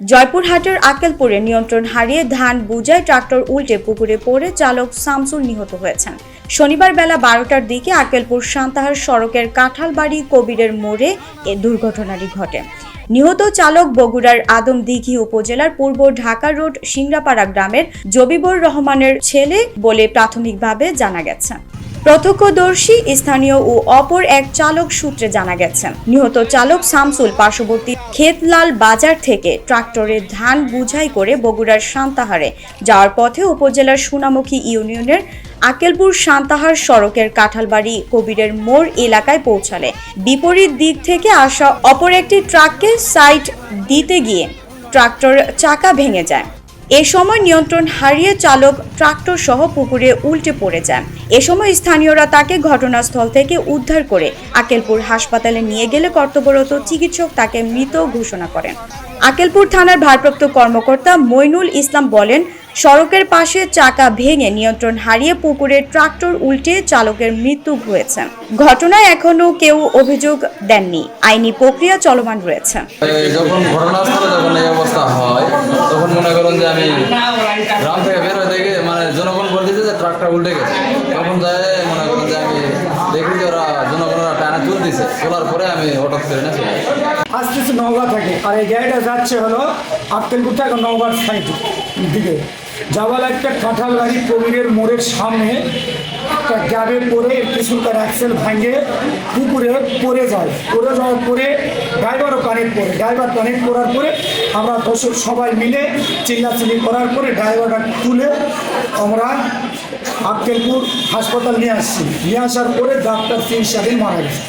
জয়পুরহাটের আকেলপুরে নিয়ন্ত্রণ হারিয়ে ধান বুজায় ট্রাক্টর উল্টে পুকুরে পড়ে চালক শামসুল নিহত হয়েছেন। শনিবার বেলা বারোটার দিকে আকেলপুর সান্তাহার সড়কের কাঁঠালবাড়ি কবিরের মোড়ে এ দুর্ঘটনাটি ঘটে। নিহত চালক বগুড়ার আদমদিঘি উপজেলার পূর্ব ঢাকা রোড, সিংড়াপাড়া গ্রামের জবিবর রহমানের ছেলে বলে প্রাথমিকভাবে জানা গেছে। প্রত্যক্ষদর্শী, স্থানীয় ও অপর এক চালক সূত্রে জানা গেছে। নিহত চালক শামসুল পার্শ্ববর্তী খেতলাল বাজার থেকে ট্রাক্টরে ধান বুঝাই করে বগুড়ার সান্তাহারে যাওয়ার পথে উপজেলার সোনামুখী ইউনিয়নের আকেলপুর সান্তাহার সড়কের কাঁঠালবাড়ি কবিরের মোড় এলাকায় পৌঁছালে। বিপরীত দিক থেকে আসা অপর একটি ট্রাককে সাইট দিতে গিয়ে ট্রাক্টর চাকা ভেঙে যায়। এ সময় নিয়ন্ত্রণ হারিয়ে চালক, ট্রাক্টর সহ পুকুরে উল্টে পড়ে যায় এ সময় স্থানীয়রা তাকে ঘটনাস্থল থেকে উদ্ধার করে আকেলপুর হাসপাতালে নিয়ে গেলে কর্তব্যরত চিকিৎসক তাকে মৃত ঘোষণা করেন। আকেলপুর থানার ভারপ্রাপ্ত কর্মকর্তা মইনুল ইসলাম বলেন সড়কের পাশে চাকা ভেঙে নিয়ন্ত্রণ হারিয়ে পুকুরে ট্রাক্টর উল্টে চালকের মৃত্যু হয়েছে। ঘটনায় এখনও কেউ অভিযোগ দেননি। আইনি প্রক্রিয়া চলমান রয়েছে। যখন ঘটনাস্থলে যখন এই অবস্থা হয় তখন মনে করুন যে আমি গ্রাম থেকে বের হয়ে দেখে মানে জনগণ বলতেছে যে ট্রাকটা উল্টে গেছে। তখন যায় মনে করুন যে আমি দেখি যে ওরা জনগণরা টানা তুলতেছে তোলার পরে আমি হঠাৎ করে না চলে আসতেছে নওগাঁ থেকে। আর এই গাড়িটা যাচ্ছে হলো আক্কেলপুর থেকে নওগাঁর সাইড দিকে। যাওয়ার একটা কাঁঠাল গাড়ি কবিরের মোড়ের সামনে। একটা গ্যাবে পরে পিছনকার অ্যাক্সেল ভাঙে পুকুরে পড়ে যায়। পড়ে যাওয়ার পরে ড্রাইভারও কানেক্ট করে ড্রাইভার কানেক্ট করার পরে আমরা দর্শক সবাই মিলে চিল্লাচিল্লি করার পরে ড্রাইভারটা তুলে আমরা আক্কেলপুর হাসপাতাল নিয়ে আসছি। নিয়ে আসার পরে ডাক্তার সাদিন মারা গেছে।